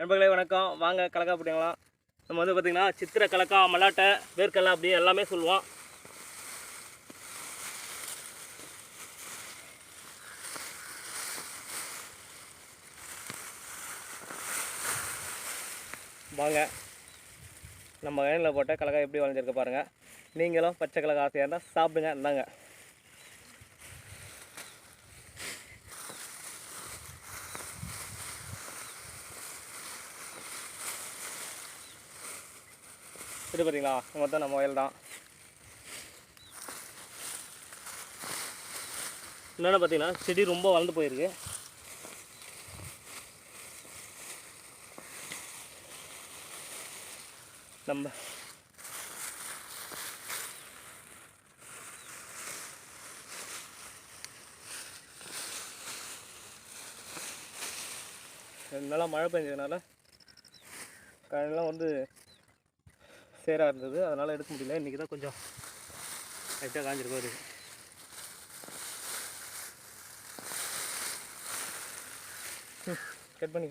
நண்பர்களே வணக்கம். வாங்க கலக்கா போட்டிங்களாம் நம்ம வந்து பார்த்திங்கன்னா சித்திரை கலக்கா மல்லாட்டை வேர்க்கடலை அப்படி எல்லாமே சொல்லுவோம். வாங்க. நம்ம கையில் போட்ட கலக்கா எப்படி வளைஞ்சிருக்க பாருங்கள் நீங்களும் பச்சை கலக்கா ஆசையாக இருந்தால் சாப்பிடுங்க இருந்தாங்க இது பார்த்தீங்களா மொத்தம் நம்ம வயல் தான். என்னென்னு பார்த்தீங்கன்னா செடி ரொம்ப வளர்ந்து போயிருக்கு. நம்ம நல்லா மழை பெஞ்சதுனால காலையெல்லாம் வந்து சேராக இருந்தது. அதனால் எடுக்க முடியல. இன்றைக்கி தான் கொஞ்சம் லைட்டாக காஞ்சிருக்கும் அது கட் பண்ணி